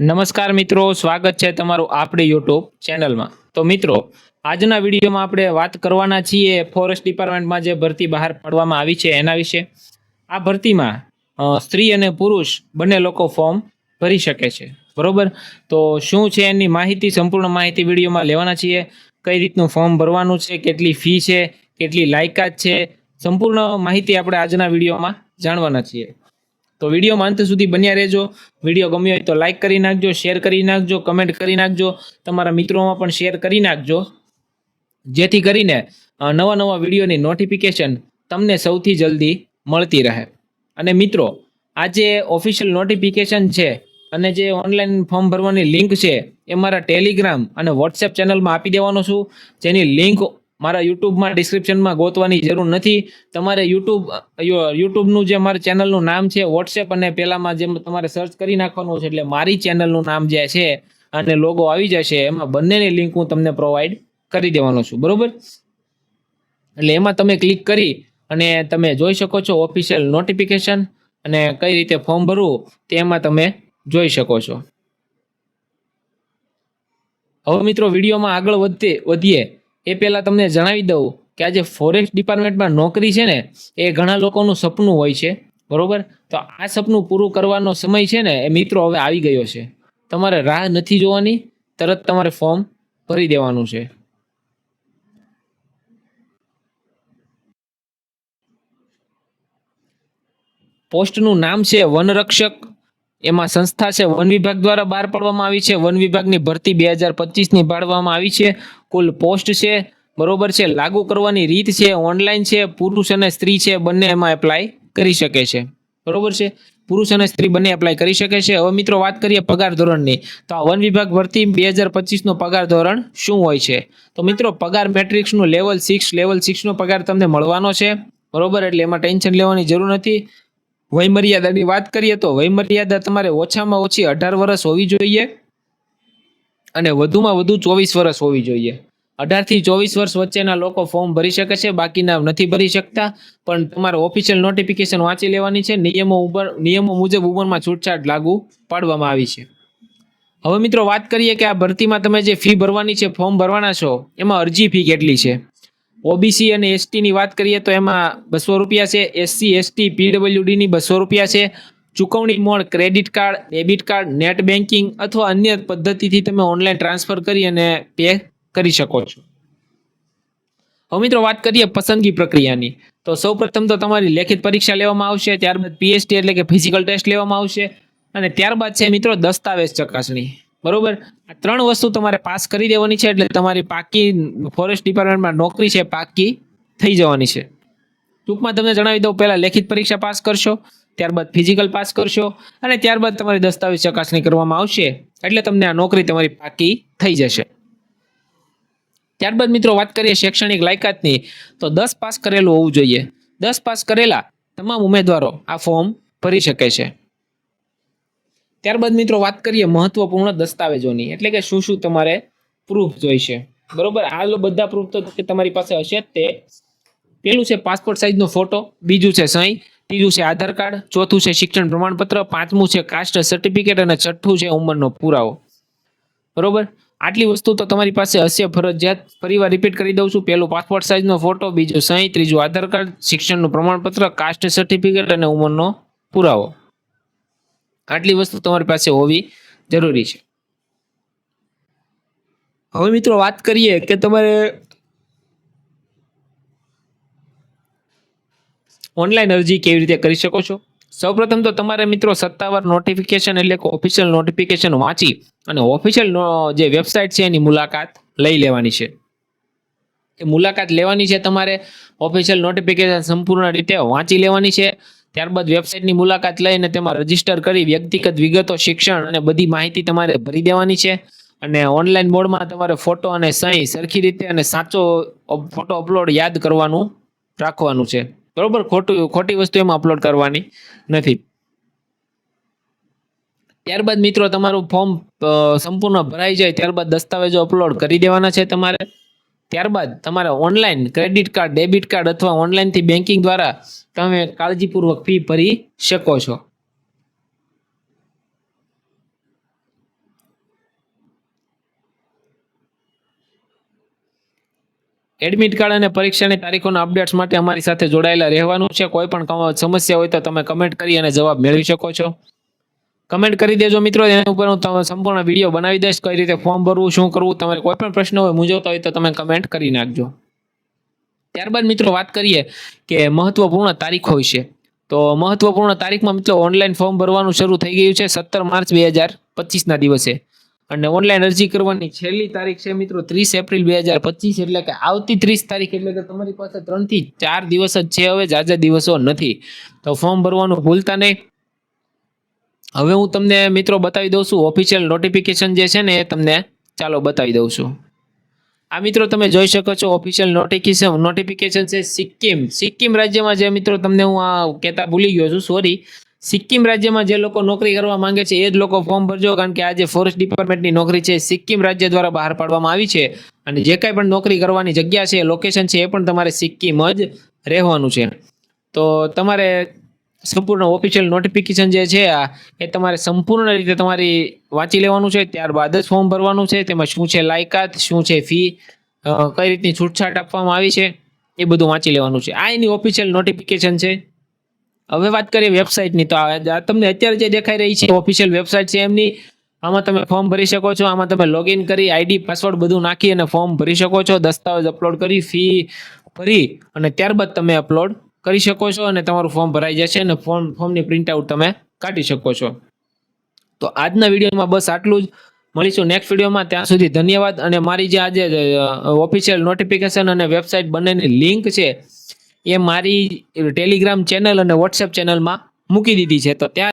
નમસ્કાર મિત્રો, સ્વાગત છે તમારું આપણી યુટ્યુબ ચેનલમાં. તો મિત્રો, આજના વિડીયોમાં આપણે વાત કરવાના છીએ ફોરેસ્ટ ડિપાર્ટમેન્ટમાં જે ભરતી બહાર પાડવામાં આવી છે એના વિશે. આ ભરતીમાં સ્ત્રી અને પુરુષ બંને લોકો ફોર્મ ભરી શકે છે. બરોબર? તો શું છે એની માહિતી? સંપૂર્ણ માહિતી વિડીયોમાં લેવાના છીએ. કઈ રીતનું ફોર્મ ભરવાનું છે? કેટલી ફી છે? કેટલી લાયકાત છે? સંપૂર્ણ માહિતી આપણે આજના વિડીયોમાં જાણવાના છીએ. તો વિડીયોમાં અંત સુધી બન્યા રહેજો. વીડિયો ગમ્યો હોય તો લાઈક કરી નાખજો શેર કરી નાખજો કમેન્ટ કરી નાખજો. તમારા મિત્રોમાં પણ શેર કરી નાખજો. જેથી કરીને નવા નવા વિડીયોની નોટિફિકેશન તમને સૌથી જલ્દી મળતી રહે. અને મિત્રો, આ જે ઓફિશિયલ નોટિફિકેશન છે અને જે ઓનલાઈન ફોર્મ ભરવાની લિંક છે, એ મારા ટેલિગ્રામ અને વોટ્સએપ ચેનલમાં આપી દેવાનો છું. જેની લિંક મારા યુટ્યુબમાં ડિસ્ક્રિપ્શનમાં ગોતવાની જરૂર નથી. તમારે યુટ્યુબ યુટ્યુબનું જે મારા ચેનલનું નામ છે વોટ્સએપ અને પહેલામાં જે તમારે સર્ચ કરી નાખવાનું છે, એટલે મારી ચેનલનું નામ જે છે અને લોગો આવી જશે, એમાં બંનેની લિંક હું તમને પ્રોવાઈડ કરી દેવાનો છું. બરોબર? એટલે એમાં તમે ક્લિક કરી અને તમે જોઈ શકો છો ઓફિશિયલ નોટિફિકેશન અને કઈ રીતે ફોર્મ ભરવું તે એમાં તમે જોઈ શકો છો. હવે મિત્રો, વિડીયોમાં આગળ વધતે, વધીએ. એ પહેલાં તમને જણાવી દઉં કે આજે ફોરેસ્ટ ડિપાર્ટમેન્ટમાં નોકરી છે ને, એ ઘણા લોકોનું સપનું હોય છે. બરોબર? તો આ સપનું પૂરું કરવાનો સમય છે ને, એ મિત્રો હવે આવી ગયો છે. તમારે રાહ નથી જોવાની, તરત તમારે ફોર્મ ભરી દેવાનું છે. પોસ્ટનું નામ છે વનરક્ષક. એમાં સંસ્થા છે વન વિભાગ દ્વારા બહાર પાડવામાં આવી છે. વન વિભાગની ભરતી બે હજાર પચીસની પાડવામાં આવી છે. કુલ પોસ્ટ છે, બરોબર છે, લાગુ કરવાની રીત છે, ઓનલાઈન છે, પુરુષ અને સ્ત્રી છે, બંને એમાં એપ્લાય કરી શકે છે, બરોબર છે, પુરુષ અને સ્ત્રી બંને એપ્લાય કરી શકે છે. હવે મિત્રો વાત કરીએ પગાર ધોરણની. તો આ વન વિભાગ ભરતી બે હજાર પચીસનો પગાર ધોરણ શું હોય છે? તો મિત્રો પગાર મેટ્રિક્સનું લેવલ સિક્સ લેવલ સિક્સનો પગાર તમને મળવાનો છે, બરોબર? એટલે એમાં ટેન્શન લેવાની જરૂર નથી. વયમર્યાદાની વાત કરીએ તો વયમર્યાદા તમારે ઓછામાં ઓછી અઢાર વર્ષ હોવી જોઈએ. અને વધુમાં વધુ ચોવીસ વર્ષ હોવી જોઈએ. અઢારથી ચોવીસ વર્ષ વચ્ચેના લોકો ફોર્મ ભરી શકે છે, બાકીના નથી ભરી શકતા. પણ તમારે ઓફિશિયલ નોટિફિકેશન વાંચી લેવાની છે. નિયમો ઉપર, નિયમો મુજબ ઉંમરમાં છૂટછાટ લાગુ પાડવામાં આવી છે. હવે મિત્રો વાત કરીએ કે આ ભરતીમાં તમે જે ફી ભરવાની છે ફોર્મ ભરવાના છો, એમાં અરજી ફી કેટલી છે? ઓબીસી અને એસટીની વાત કરીએ તો એમાં બસો રૂપિયા છે એસસી એસટી પીડબ્લ્યુડીની બસો રૂપિયા છે ચૂકવણી mode, credit card, debit card, net banking અથવા અન્ય પદ્ધતિથી તમે ઓનલાઈન ટ્રાન્સફર કરી અને પે કરી શકો છો. હવે મિત્રો વાત કરીએ પસંદગી પ્રક્રિયાની. તો સૌપ્રથમ તો તમારી લેખિત પરીક્ષા લેવામાં આવશે, ત્યારબાદ પીએસટી એટલે કે ફિઝિકલ ટેસ્ટ લેવામાં આવશે અને ત્યારબાદ છે મિત્રો દસ્તાવેજ ચકાસણી. બરોબર? આ ત્રણ વસ્તુ તમારે પાસ કરી દેવાની છે એટલે તમારી પાકી ફોરેસ્ટ ડિપાર્ટમેન્ટમાં નોકરી છે પાકી થઈ જવાની છે. ટૂંકમાં તમને જણાવી દઉં, પહેલાં લેખિત પરીક્ષા પાસ કરશો ત્યારબાદ ફિઝિકલ પાસ કરશો અને ત્યારબાદ તમારી દસ્તાવેજ ચકાસણી કરવામાં આવશે. એટલે તમને આ નોકરી તમારી પાકી થઈ જશે. ત્યારબાદ મિત્રો વાત કરીએ શૈક્ષણિક લાયકાતની. તો દસ પાસ કરેલું હોવું જોઈએ. દસ પાસ કરેલા તમામ ઉમેદવારો આ ફોર્મ ભરી શકે છે. ત્યારબાદ મિત્રો વાત કરીએ મહત્વપૂર્ણ દસ્તાવેજોની. એટલે કે શું શું તમારે પ્રૂફ જોઈશે. બરોબર? આ બધા પ્રૂફ તો તમારી પાસે હશે જ તે. પેલું છે પાસપોર્ટ સાઇઝનો ફોટો બીજું છે સહી. ત્રીજું છે આધાર કાર્ડ, ચોથું છે શિક્ષણ પ્રમાણપત્ર, પાંચમું છે કાસ્ટ સર્ટિફિકેટ અને છઠ્ઠું છે ઉંમરનો પુરાવો. બરોબર? આટલી વસ્તુ તો તમારી પાસે હશે ફરજિયાત. ફરીવાર રિપીટ કરી દઉં છું. પહેલું પાસપોર્ટ સાઇઝનો ફોટો બીજું સહી, ત્રીજું આધાર કાર્ડ, શિક્ષણનું પ્રમાણપત્ર, કાસ્ટ સર્ટિફિકેટ અને ઉંમરનો પુરાવો. આટલી વસ્તુ તમારી પાસે હોવી જરૂરી છે. હવે મિત્રો વાત કરીએ કે તમારે ઓનલાઈન અરજી કેવી રીતે કરી શકો છો? સૌપ્રથમ તો તમારે મિત્રો સત્તાવાર નોટિફિકેશન એટલે કે ઓફિશિયલ નોટિફિકેશન વાંચી અને ઓફિશિયલ જે વેબસાઇટ છે એની મુલાકાત લઈ લેવાની છે. એ મુલાકાત લેવાની છે તમારે ઓફિશિયલ નોટિફિકેશન સંપૂર્ણ રીતે વાંચી લેવાની છે. ત્યારબાદ વેબસાઇટની મુલાકાત લઈને તેમાં રજિસ્ટર કરી વ્યક્તિગત વિગતો, શિક્ષણ અને બધી માહિતી તમારે ભરી દેવાની છે. અને ઓનલાઈન મોડમાં તમારે ફોટો અને સહી સરખી રીતે અને સાચો ફોટો અપલોડ યાદ કરવાનું રાખવાનું છે. બરોબર? ખોટું, ખોટી વસ્તુ એમાં અપલોડ કરવાની નથી. ત્યારબાદ મિત્રો, તમારું ફોર્મ સંપૂર્ણ ભરાઈ જાય, ત્યારબાદ દસ્તાવેજો અપલોડ કરી દેવાના છે તમારે. ત્યારબાદ તમારે online credit card debit card અથવા ઓનલાઈનથી બેન્કિંગ દ્વારા તમે કાળજીપૂર્વક ફી ભરી શકો છો. એડમિટ કાર્ડ અને પરીક્ષાની તારીખોના અપડેટ્સ માટે અમારી સાથે જોડાયેલા રહેવાનું છે. કોઈ પણ સમસ્યા હોય તો તમે કમેન્ટ કરી અને જવાબ મેળવી શકો છો. કમેન્ટ કરી દેજો મિત્રો, એના ઉપર હું તમે સંપૂર્ણ વીડિયો બનાવી દઈશ. કઈ રીતે ફોર્મ ભરવું, શું કરવું, તમારે કોઈ પણ પ્રશ્ન હોય, મૂંઝવતા હોય તો તમે કમેન્ટ કરી નાખજો. ત્યારબાદ મિત્રો વાત કરીએ કે મહત્વપૂર્ણ તારીખો વિશે તો મહત્વપૂર્ણ તારીખમાં મિત્રો ઓનલાઈન ફોર્મ ભરવાનું શરૂ થઈ ગયું છે સત્તર માર્ચ બે હજાર પચીસના દિવસે. અને ઓનલાઈન અરજી કરવાની છેલ્લી તારીખ છે મિત્રો ત્રીસ એપ્રિલ બે હજાર પચીસ, એટલે કે આવતી ત્રીસ તારીખ એટલે કે તમારી પાસે ત્રણથી ચાર દિવસ જ છે હવે, જાજા દિવસો નથી. તો ફોર્મ ભરવાનું ભૂલતા નહીં. હવે હું તમને મિત્રો બતાવી દઉં છું ઓફિશિયલ નોટિફિકેશન જે છે ને એ તમને ચાલો બતાવી દઉં છું. આ મિત્રો તમે જોઈ શકો છો ઓફિશિયલ નોટિફિકેશન નોટિફિકેશન છે સિક્કિમ. સિક્કિમ રાજ્યમાં જે મિત્રો તમને હું આ કહેતા ભૂલી ગયો છું સોરી સિક્કિમ રાજ્યમાં જે લોકો નોકરી કરવા માંગે છે, એ જ લોકો ફોર્મ ભરજો, કારણ કે આ જે ફોરેસ્ટ ડિપાર્ટમેન્ટની નોકરી છે, સિક્કિમ રાજ્ય દ્વારા બહાર પાડવામાં આવી છે. અને જે કાંઈ પણ નોકરી કરવાની જગ્યા છે લોકેશન છે, એ પણ તમારે સિક્કિમ જ રહેવાનું છે. તો તમારે સંપૂર્ણ ઓફિશિયલ નોટિફિકેશન જે છે, આ એ તમારે સંપૂર્ણ રીતે તમારી વાંચી લેવાનું છે, ત્યારબાદ જ ફોર્મ ભરવાનું છે, તેમાં શું છે લાયકાત, શું છે ફી કઈ રીતની છૂટછાટ આપવામાં આવી છે, એ બધું વાંચી લેવાનું છે. આ એની ઓફિશિયલ નોટિફિકેશન છે. હવે વાત કરીએ વેબસાઇટની તો આ તમને અત્યારે જે દેખાઈ રહી છે ઓફિશિયલ વેબસાઇટ છે એમની. આમાં તમે ફોર્મ ભરી શકો છો. આમાં તમે લોગિન કરી આઈડી પાસવર્ડ બધું નાખી અને ફોર્મ ભરી શકો છો. દસ્તાવેજ અપલોડ કરી ફી ભરી અને ત્યારબાદ તમે અપલોડ કરી શકો છો અને તમારું ફોર્મ ભરાઈ જશે અને ફોર્મ ફોર્મની પ્રિન્ટ આઉટ તમે કાઢી શકો છો. તો આજના વિડીયોમાં બસ આટલું જ. મળીશું નેક્સ્ટ વિડીયોમાં. ત્યાં સુધી ધન્યવાદ અને મારી જે આજે ઓફિશિયલ નોટિફિકેશન અને વેબસાઇટ બંનેની લિંક છે એ મારી ટેલિગ્રામ ચેનલ અને વોટ્સએપ ચેનલમાં મૂકી દીધી છે. તો ત્યાં